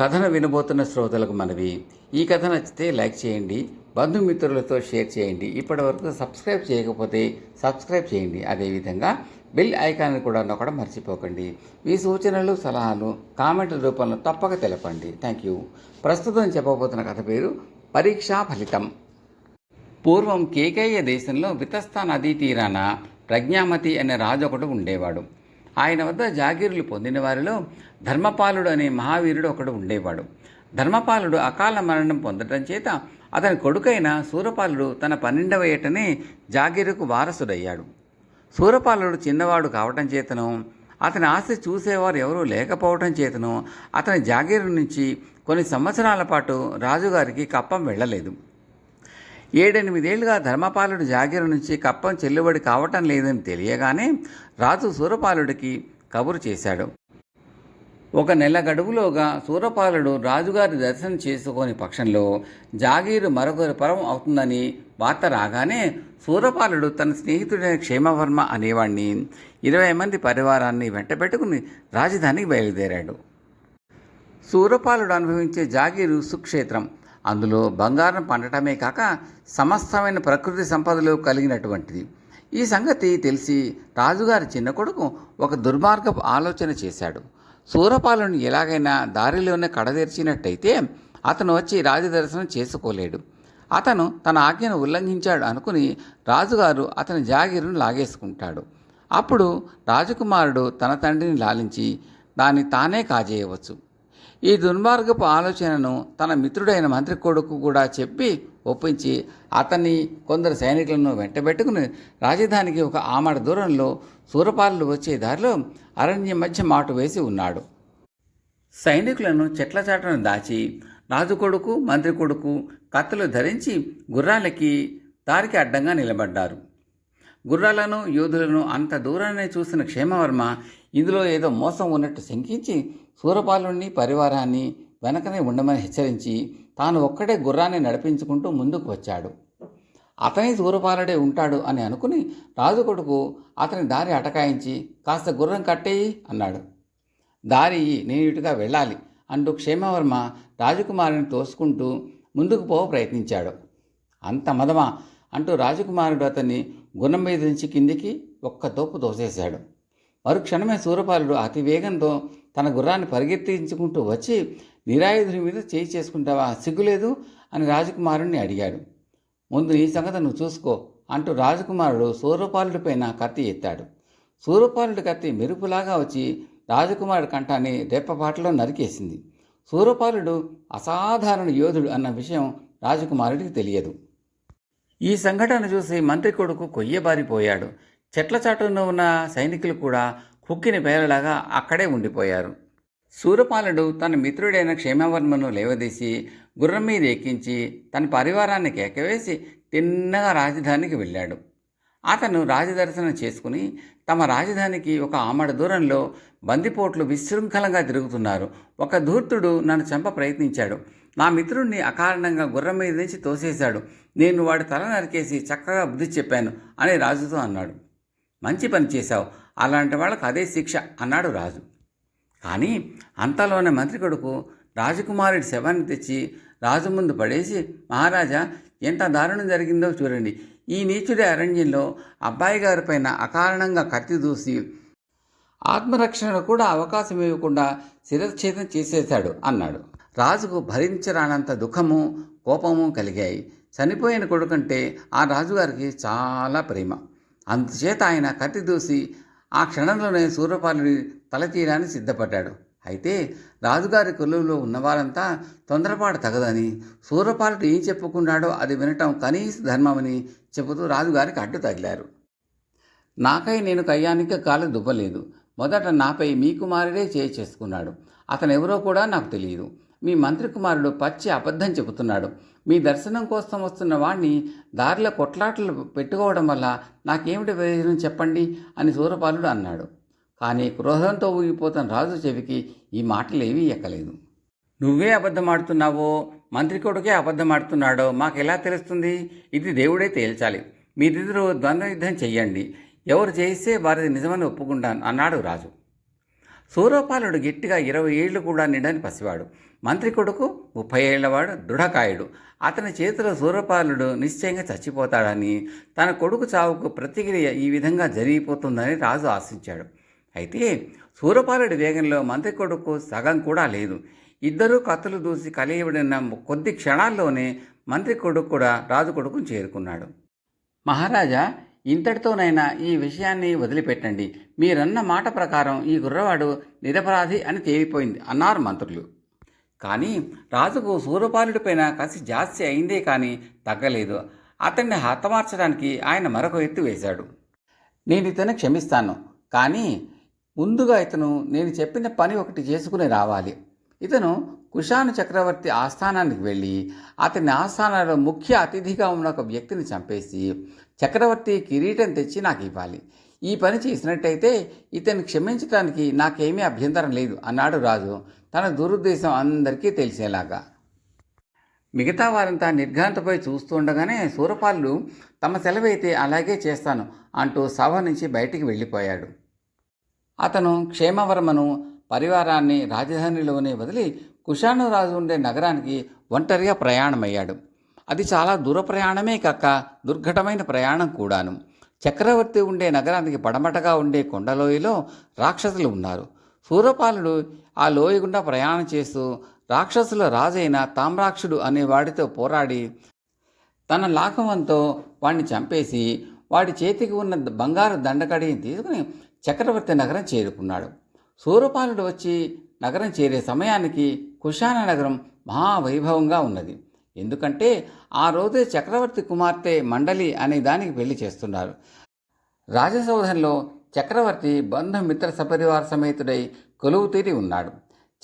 కథను వినబోతున్న శ్రోతలకు మనవి. ఈ కథ నచ్చితే లైక్ చేయండి బంధుమిత్రులతో షేర్ చేయండి. ఇప్పటి వరకు సబ్స్క్రైబ్ చేయకపోతే సబ్స్క్రైబ్ చేయండి. అదేవిధంగా బెల్ ఐకాన్ కూడా నొక్కడం మర్చిపోకండి. మీ సూచనలు సలహాలు కామెంట్ల రూపంలో తప్పక తెలపండి. Thank you. ప్రస్తుతం చెప్పబోతున్న కథ పేరు పరీక్షా ఫలితం. పూర్వం కేకయ్య దేశంలో వితస్థా నదీ తీరాన ప్రజ్ఞామతి అనే రాజు ఒకడు ఉండేవాడు. ఆయన వద్ద జాగీరులు పొందిన వారిలో ధర్మపాలుడు అనే మహావీరుడు ఒకడు ఉండేవాడు. ధర్మపాలుడు అకాల మరణం పొందటం చేత అతని కొడుకైన సూరపాలుడు తన పన్నెండవ ఏటనే జాగీరుకు వారసుడయ్యాడు. సూరపాలుడు చిన్నవాడు కావటం చేతను అతని ఆస్తి చూసేవారు ఎవరూ లేకపోవటం చేతను అతని జాగీరు నుంచి కొన్ని సంవత్సరాల పాటు రాజుగారికి కప్పం వెళ్ళలేదు. ఏడెనిమిదేళ్ళుగా ధర్మపాలుడు జాగీరు నుంచి కప్పం చెల్లుబడి కావటం లేదని తెలియగానే రాజు సూరపాలుడికి కబురు చేశాడు. ఒక నెల గడువులోగా సూరపాలుడు రాజుగారి దర్శనం చేసుకోని పక్షంలో జాగీరు మరొకరి పరం అవుతుందని వార్త రాగానే సూరపాలుడు తన స్నేహితుడైన క్షేమవర్మ అనేవాణ్ణి ఇరవై మంది పరివారాన్ని వెంటబెట్టుకుని రాజధానికి బయలుదేరాడు. సూరపాలుడు అనుభవించే జాగీరు సుక్షేత్రం అందులో బంగారం పండటమే కాక సమస్తమైన ప్రకృతి సంపదలు కలిగినటువంటిది. ఈ సంగతి తెలిసి రాజుగారి చిన్న కొడుకు ఒక దుర్మార్గపు ఆలోచన చేశాడు. సూరపాలను ఎలాగైనా దారిలోనే కడదేర్చినట్టయితే అతను వచ్చి రాజదర్శనం చేసుకోలేడు. అతను తన ఆజ్ఞను ఉల్లంఘించాడు అనుకుని రాజుగారు అతని జాగీరును లాగేసుకుంటాడు. అప్పుడు రాజకుమారుడు తన తండ్రిని లాలించి దాన్ని తానే కాజేయవచ్చు. ఈ దుర్మార్గపు ఆలోచనను తన మిత్రుడైన మంత్రి కొడుకు కూడా చెప్పి ఒప్పించి అతన్ని కొందరు సైనికులను వెంటబెట్టుకుని రాజధానికి ఒక ఆమడ దూరంలో సూరపాలు వచ్చే దారిలో అరణ్యం మధ్య మాటు వేసి ఉన్నాడు. సైనికులను చెట్ల చాటను దాచి రాజు కొడుకు మంత్రి కొడుకు కత్తులు ధరించి గుర్రాలకి దారికి అడ్డంగా నిలబడ్డారు. గుర్రాలను యోధులను అంత దూరాన్ని చూసిన క్షేమవర్మ ఇందులో ఏదో మోసం ఉన్నట్టు శంకించి శూరపాలుణ్ణి పరివారాన్ని వెనకనే ఉండమని హెచ్చరించి తాను ఒక్కడే గుర్రాన్ని నడిపించుకుంటూ ముందుకు వచ్చాడు. అతని సూరపాలుడే ఉంటాడు అని అనుకుని రాజు కొడుకు అతని దారి అటకాయించి కాస్త గుర్రం కట్టేయి అన్నాడు. దారి నేను ఇటుగా వెళ్ళాలి అంటూ క్షేమవర్మ రాజకుమారుని తోసుకుంటూ ముందుకు పోవ ప్రయత్నించాడు. అంత మదమా అంటూ రాజకుమారుడు అతన్ని గుణం మీద నుంచి కిందికి ఒక్క తోపు తోసేశాడు. మరుక్షణమే సూరపాలుడు అతి వేగంతో తన గుర్రాన్ని పరిగెత్తించుకుంటూ వచ్చి నిరాయుధుడి మీద చేయి చేసుకుంటావా? సిగ్గులేదు? అని రాజకుమారుణ్ణి అడిగాడు. ముందు నీ సంగతి నువ్వు చూసుకో అంటూ రాజకుమారుడు సూరపాలుడి పైన కత్తి ఎత్తాడు. సూరపాలుడి కత్తి మెరుపులాగా వచ్చి రాజకుమారుడి కంఠాన్ని రెప్పపాటలో నరికేసింది. సూరపాలుడు అసాధారణ యోధుడు అన్న విషయం రాజకుమారుడికి తెలియదు. ఈ సంఘటన చూసి మంత్రి కొడుకు కొయ్యబారిపోయాడు. చెట్ల చాటున ఉన్న సైనికులు కూడా పుక్కిన పేరలాగా అక్కడే ఉండిపోయారు. సూరపాలుడు తన మిత్రుడైన క్షేమవర్మను లేవదీసి గుర్రం మీద ఎక్కించి తన పరివారాన్ని కేకవేసి తిన్నగా రాజధానికి వెళ్ళాడు. అతను రాజదర్శనం చేసుకుని తమ రాజధానికి ఒక ఆమడ దూరంలో బందిపోట్లు విశృంఖలంగా తిరుగుతున్నారు. ఒక ధూర్తుడు నన్ను చంప ప్రయత్నించాడు. నా మిత్రుడిని అకారణంగా గుర్రం మీద నుంచి తోసేశాడు. నేను వాడి తల నరికేసి చక్కగా బుద్ధి చెప్పాను అని రాజుతో అన్నాడు. మంచి పని చేశావు. అలాంటి వాళ్ళకు అదే శిక్ష అన్నాడు రాజు. కానీ అంతలోనే మంత్రి కొడుకు రాజకుమారుడి శవాన్ని తెచ్చి రాజు ముందు పడేసి మహారాజా ఎంత దారుణం జరిగిందో చూడండి. ఈ నీచుడి అరణ్యంలో అబ్బాయి గారి పైన అకారణంగా కత్తి దూసి ఆత్మరక్షణ కూడా అవకాశం ఇవ్వకుండా శిరచ్ఛేదం చేసేశాడు అన్నాడు. రాజుకు భరించరానంత దుఃఖము కోపము కలిగాయి. చనిపోయిన కొడుకంటే ఆ రాజుగారికి చాలా ప్రేమ. అందుచేత ఆయన కత్తి దూసి ఆ క్షణంలోనే సూర్యపాలుడి తల తీయడానికి సిద్ధపడ్డాడు. అయితే రాజుగారి కొలువులో ఉన్నవారంతా తొందరపాటు తగదని. సూర్యపాలుడు ఏం చెప్పుకున్నాడో అది వినటం కనీస ధర్మమని చెబుతూ రాజుగారికి అడ్డు తగిలారు. నాకై నేను కయ్యానికి కాలు దువ్వలేదు మొదట నాపై మీ కుమారుడే చేయి చేసుకున్నాడు. అతను ఎవరో కూడా నాకు తెలియదు. మీ మంత్రి కుమారుడు పచ్చి అబద్ధం చెబుతున్నాడు. మీ దర్శనం కోసం వస్తున్న వాణ్ణి దారిలో కొట్లాటలు పెట్టుకోవడం వల్ల నాకేమిటి ప్రయోజనం చెప్పండి అని సూరపాలుడు అన్నాడు. కానీ క్రోధంతో ఊగిపోతున్న రాజు చెవికి ఈ మాటలేవీ ఎక్కలేదు. నువ్వే అబద్ధమాడుతున్నావో మంత్రి కొడుకే అబద్ధమాడుతున్నాడో మాకు ఎలా తెలుస్తుంది? ఇది దేవుడే తేల్చాలి. మీరిద్దరూ ద్వంద్వ యుద్ధం చెయ్యండి. ఎవరు చేయిస్తే వారిది నిజమని ఒప్పుకుంటాను అన్నాడు రాజు. సూరపాలుడు గట్టిగా ఇరవై ఏళ్ళు కూడా నిండని పసివాడు. మంత్రి కొడుకు ముప్పై ఏళ్ళవాడు దృఢకాయుడు. అతని చేతిలో సూరపాలుడు నిశ్చయంగా చచ్చిపోతాడని తన కొడుకు చావుకు ప్రతిక్రియ ఈ విధంగా జరిగిపోతుందని రాజు ఆశించాడు. అయితే సూరపాలుడి వేగంలో మంత్రి కొడుకు సగం కూడా లేదు. ఇద్దరూ కత్తులు దూసి కలియబడిన కొద్ది క్షణాల్లోనే మంత్రి కొడుకు కూడా రాజు కొడుకును చేరుకున్నాడు. మహారాజా ఇంతటితోనైనా ఈ విషయాన్ని వదిలిపెట్టండి. మీరన్న మాట ప్రకారం ఈ గుర్రవాడు నిరపరాధి అని తేలిపోయింది అన్నారు మంత్రులు. కానీ రాజుకు సూరపాలుడిపైన కసి జాస్తి అయిందే కానీ తగ్గలేదు. అతన్ని హతమార్చడానికి ఆయన మరొక ఎత్తు వేశాడు. నేను ఇతను క్షమిస్తాను. కానీ ముందుగా ఇతను నేను చెప్పిన పని ఒకటి చేసుకుని రావాలి. ఇతను కుషాను చక్రవర్తి ఆస్థానానికి వెళ్ళి అతని ఆస్థానంలో ముఖ్య అతిథిగా ఉన్న ఒక వ్యక్తిని చంపేసి చక్రవర్తి కిరీటం తెచ్చి నాకు ఇవ్వాలి. ఈ పని చేసినట్టయితే ఇతన్ని క్షమించటానికి నాకేమీ అభ్యంతరం లేదు అన్నాడు రాజు. తన దురుద్దేశం అందరికీ తెలిసేలాగా. మిగతా వారంతా నిర్ఘాంతపై చూస్తుండగానే సూరపాలు తమ సెలవైతే అలాగే చేస్తాను అంటూ సభ నుంచి బయటికి వెళ్ళిపోయాడు. అతను క్షేమవర్మను పరివారాన్ని రాజధానిలోనే వదిలి కుషాను రాజు ఉండే నగరానికి ఒంటరిగా ప్రయాణమయ్యాడు. అది చాలా దూర ప్రయాణమే కాక దుర్ఘటమైన ప్రయాణం కూడాను. చక్రవర్తి ఉండే నగరానికి పడమటగా ఉండే కొండలోయలో రాక్షసులు ఉన్నారు. సూరపాలుడు ఆ లోయ గుండా ప్రయాణం చేస్తూ రాక్షసుల రాజైన తామ్రాక్షుడు అనే వాడితో పోరాడి తన లాఘవంతో వాడిని చంపేసి వాడి చేతికి ఉన్న బంగారు దండకడిని తీసుకుని చక్రవర్తి నగరం చేరుకున్నాడు. సూరపాలుడు వచ్చి నగరం చేరే సమయానికి కుషాన నగరం మహావైభవంగా ఉన్నది. ఎందుకంటే ఆ రోజే చక్రవర్తి కుమార్తె మండలి అనే దానికి పెళ్ళి చేస్తున్నారు. రాజసౌధంలో చక్రవర్తి బంధుమిత్ర సపరివార సమేతుడై కొలువు తీరి ఉన్నాడు.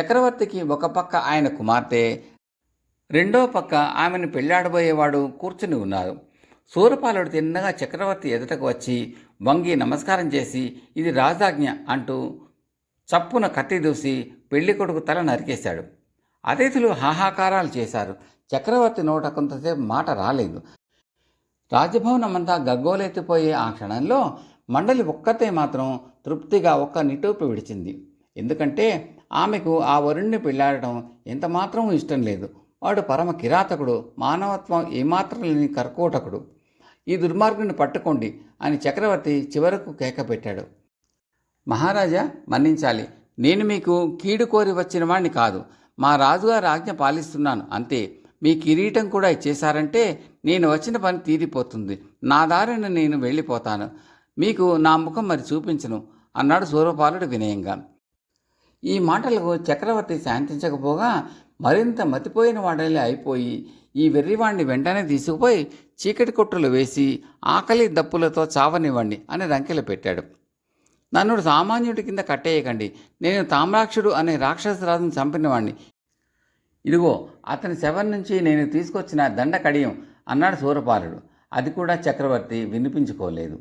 చక్రవర్తికి ఒక పక్క ఆయన కుమార్తె రెండో పక్క ఆమెను పెళ్ళాడబోయేవాడు కూర్చుని ఉన్నారు. సూరపాలుడు తిన్నగా చక్రవర్తి ఎదుటకు వచ్చి వంగి నమస్కారం చేసి ఇది రాజాజ్ఞ అంటూ చప్పున కత్తి దూసి పెళ్ళి కొడుకు తల నరికేశాడు. అతిథులు హాహాకారాలు చేశారు. చక్రవర్తి నోట కొంతసేపు మాట రాలేదు. రాజభవనమంతా గగ్గోలెత్తిపోయే ఆ క్షణంలో మండలి ఒక్కతే మాత్రం తృప్తిగా ఒక్క నిటూపు విడిచింది. ఎందుకంటే ఆమెకు ఆ వరుణ్ణి పెళ్ళాడటం ఎంతమాత్రం ఇష్టం లేదు. వాడు పరమ కిరాతకుడు మానవత్వం ఏమాత్రం లేని కర్కోటకుడు. ఈ దుర్మార్గుని పట్టుకోండి అని చక్రవర్తి చివరకు కేక పెట్టాడు మహారాజా మన్నించాలి. నేను మీకు కీడు కోరి వచ్చిన వాణ్ణి కాదు. మా రాజుగారి ఆజ్ఞ పాలిస్తున్నాను. అంతే. మీ కిరీటం కూడా ఇచ్చేశారంటే నేను వచ్చిన పని తీరిపోతుంది. నా దారిన నేను వెళ్ళిపోతాను. మీకు నా ముఖం మరి చూపించను అన్నాడు సూర్యపాలుడు వినయంగా. ఈ మాటలకు చక్రవర్తి శాంతించకపోగా మరింత మతిపోయిన వాడలే అయిపోయి ఈ వెర్రివాణ్ణి వెంటనే తీసుకుపోయి చీకటి కొట్టులు వేసి ఆకలి దప్పులతో చావనివ్వండి అని రంకెలు పెట్టాడు. నన్ను సామాన్యుడి కింద కట్టేయకండి. నేను తామ్రాక్షుడు అనే రాక్షసరాజును చంపినవాణ్ణి. ఇదిగో అతని శవం నుంచి నేను తీసుకొచ్చిన దండ కడియం అన్నాడు సూరపాలుడు అది కూడా చక్రవర్తి వినిపించుకోలేదు.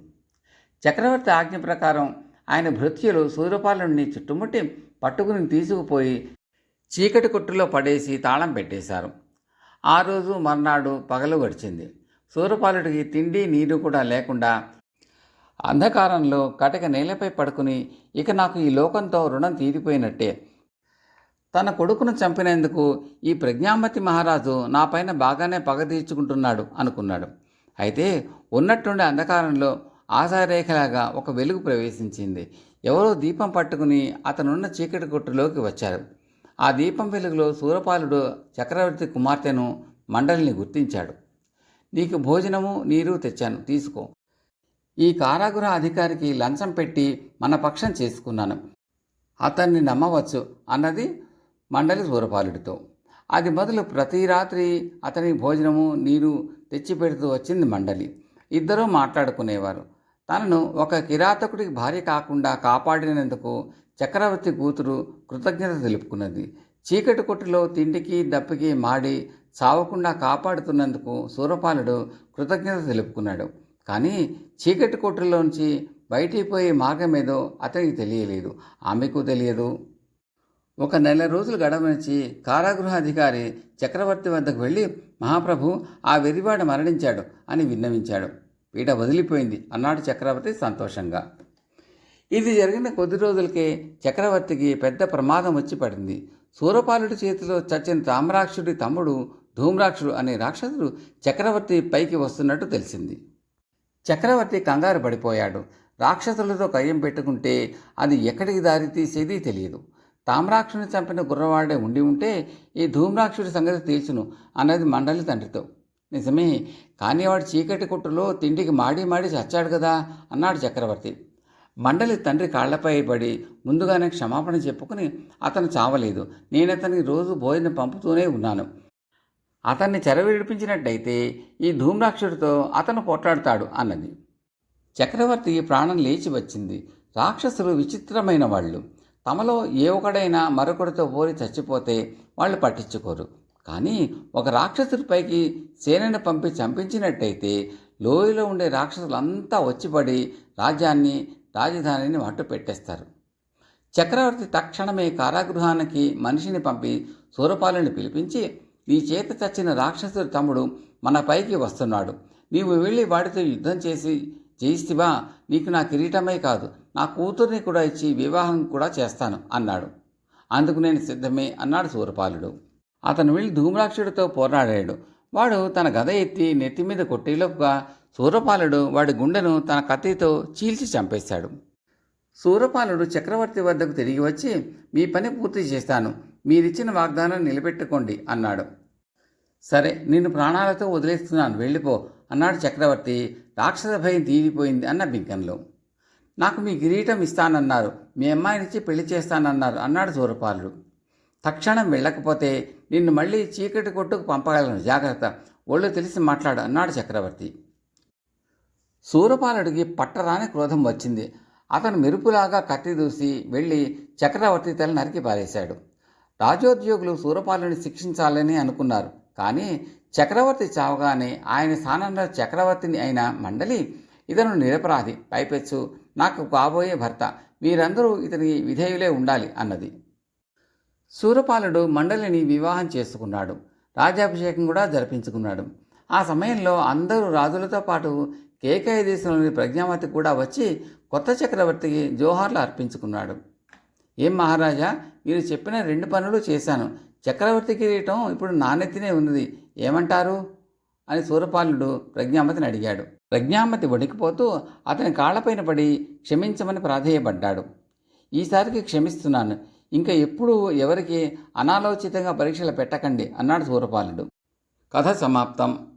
చక్రవర్తి ఆజ్ఞ ప్రకారం ఆయన భృత్యులు సూర్యపాలుడిని చుట్టుముట్టి పట్టుకుని తీసుకుపోయి చీకటి కొట్టులో పడేసి తాళం పెట్టేశారు. ఆ రోజు మర్నాడు పగలు గడిచింది. సూర్యపాలుడికి తిండి నీరు కూడా లేకుండా అంధకారంలో కటక నేలపై పడుకుని ఇక నాకు ఈ లోకంతో రుణం తీరిపోయినట్టే. తన కొడుకును చంపినందుకు ఈ ప్రజ్ఞామతి మహారాజు నాపైన బాగానే పగ తీర్చుకుంటున్నాడు అనుకున్నాడు. అయితే ఉన్నట్టుండి అంధకారంలో ఆశారేఖలాగా ఒక వెలుగు ప్రవేశించింది. ఎవరో దీపం పట్టుకుని అతనున్న చీకటి కొట్టులోకి వచ్చారు. ఆ దీపం వెలుగులో సూరపాలుడు చక్రవర్తి కుమార్తెను మండలిని గుర్తించాడు. నీకు భోజనము నీరు తెచ్చాను తీసుకో. ఈ కారాగృహ అధికారికి లంచం పెట్టి మన పక్షం చేసుకున్నాను. అతన్ని నమ్మవచ్చు అన్నది మండలి సూరపాలుడితో అది మొదలు ప్రతి రాత్రి అతనికి భోజనము నీరు తెచ్చిపెడుతూ వచ్చింది మండలి. ఇద్దరూ మాట్లాడుకునేవారు. తనను ఒక కిరాతకుడికి భార్య కాకుండా కాపాడినందుకు చక్రవర్తి కూతురు కృతజ్ఞత తెలుపుకున్నది. చీకటి కొట్టులో తిండికి దప్పికి మాడి చావకుండా కాపాడుతున్నందుకు సూరపాలుడు కృతజ్ఞత తెలుపుకున్నాడు. కానీ చీకటి కొట్టులోంచి బయటికి పోయే మార్గం ఏదో అతనికి తెలియలేదు. ఆమెకు తెలియదు. ఒక నెల రోజులు గడవనిచ్చి కారాగృహ అధికారి చక్రవర్తి వద్దకు వెళ్ళి మహాప్రభు ఆ వెరివాడు మరణించాడు అని విన్నవించాడు. పీట వదిలిపోయింది. అన్నాడు చక్రవర్తి సంతోషంగా. ఇది జరిగిన కొద్ది రోజులకే చక్రవర్తికి పెద్ద ప్రమాదం వచ్చి పడింది. సూరపాలుడి చేతిలో చచ్చిన తామ్రాక్షుడి తమ్ముడు ధూమ్రాక్షుడు అనే రాక్షసుడు చక్రవర్తి పైకి వస్తున్నట్టు తెలిసింది. చక్రవర్తి కంగారు పడిపోయాడు. రాక్షసులతో కయ్యం పెట్టుకుంటే అది ఎక్కడికి దారి తీసేది తెలియదు. తామ్రాక్షుని చంపిన గుర్రవాడే ఉండి ఉంటే ఈ ధూమ్రాక్షుడి సంగతి తేల్చును అన్నది మండలి తండ్రితో. నిజమే కానీ వాడు చీకటి కొట్టులో తిండికి మాడి మాడి చచ్చాడు కదా అన్నాడు చక్రవర్తి. మండలి తండ్రి కాళ్ళపై పడి ముందుగానే క్షమాపణ చెప్పుకుని అతను చావలేదు. నేను అతనికి రోజు భోజనం పంపుతూనే ఉన్నాను. అతన్ని చెరవిడిపించినట్టయితే ఈ ధూమ్రాక్షుడితో అతను పోట్లాడతాడు అన్నది. చక్రవర్తి ప్రాణం లేచి వచ్చింది. రాక్షసులు విచిత్రమైన వాళ్ళు. తమలో ఏ ఒకడైనా మరొకరితో పోరి చచ్చిపోతే వాళ్ళు పట్టించుకోరు. కానీ ఒక రాక్షసుడిపైకి సేనను పంపి చంపించినట్టయితే లోయలో ఉండే రాక్షసులంతా వచ్చిపడి రాజ్యాన్ని రాజధానిని మట్టు పెట్టేస్తారు. చక్రవర్తి తక్షణమే కారాగృహానికి మనిషిని పంపి సూరపాలని పిలిపించి నీ చేత చచ్చిన రాక్షసుడు తమ్ముడు మన పైకి వస్తున్నాడు. నీవు వెళ్ళి వాడితో యుద్ధం చేసి జయిస్తివా నీకు నా కిరీటమే కాదు. నా కూతుర్ని కూడా ఇచ్చి వివాహం కూడా చేస్తాను అన్నాడు. అందుకు నేను సిద్ధమే అన్నాడు సూరపాలుడు అతను వెళ్ళి ధూమ్రాక్షుడితో పోరాడాడు. వాడు తన గద ఎత్తి నెత్తి మీద కొట్టేలోపుగా సూరపాలుడు వాడి గుండెను తన కత్తితో చీల్చి చంపేశాడు. సూరపాలుడు చక్రవర్తి వద్దకు తిరిగి వచ్చి మీ పని పూర్తి చేస్తాను. మీరిచ్చిన వాగ్దానం నిలబెట్టుకోండి అన్నాడు. సరే నిన్ను ప్రాణాలతో వదిలేస్తున్నాను. వెళ్ళిపో అన్నాడు చక్రవర్తి. రాక్షస భయం తీరిపోయింది అన్న బింకంలో నాకు మీ కిరీటం ఇస్తానన్నారు. మీ అమ్మాయినిచ్చి పెళ్ళి చేస్తానన్నారు అన్నాడు సూరపాలుడు తక్షణం వెళ్ళకపోతే నిన్ను మళ్ళీ చీకటి కొట్టుకు పంపగలను. జాగ్రత్త. ఒళ్ళు తెలిసి మాట్లాడు అన్నాడు చక్రవర్తి. సూరపాలుడికి పట్టరాని క్రోధం వచ్చింది. అతను మెరుపులాగా కత్తి దూసి వెళ్ళి చక్రవర్తి తల నరికి పారేశాడు. రాజోద్యోగులు సూరపాలుని శిక్షించాలని అనుకున్నారు. కానీ చక్రవర్తి చావగానే ఆయన స్థానంలో చక్రవర్తిని అయిన మండలి ఇతను నిరపరాధి. పైపెచ్చు నాకు కాబోయే భర్త. వీరందరూ ఇతని విధేయులే ఉండాలి అన్నది. సూరపాలుడు మండలిని వివాహం చేసుకున్నాడు. రాజాభిషేకం కూడా జరిపించుకున్నాడు. ఆ సమయంలో అందరూ రాజులతో పాటు కేకయ దేశంలోని ప్రజ్ఞావతి కూడా వచ్చి కొత్త చక్రవర్తికి జోహార్లు అర్పించుకున్నాడు. ఏం మహారాజా మీరు చెప్పిన రెండు పనులు చేశాను. చక్రవర్తి కిరీటం ఇప్పుడు నాణ్యతనే ఉన్నది. ఏమంటారు? అని సూరపాలుడు ప్రజ్ఞామతిని అడిగాడు. ప్రజ్ఞామతి వణికిపోతూ అతని కాళ్ళపైన పడి క్షమించమని ప్రాధేయపడ్డాడు. ఈసారికి క్షమిస్తున్నాను. ఇంకా ఎప్పుడూ ఎవరికి అనాలోచితంగా పరీక్షలు పెట్టకండి అన్నాడు సూరపాలుడు. కథ సమాప్తం.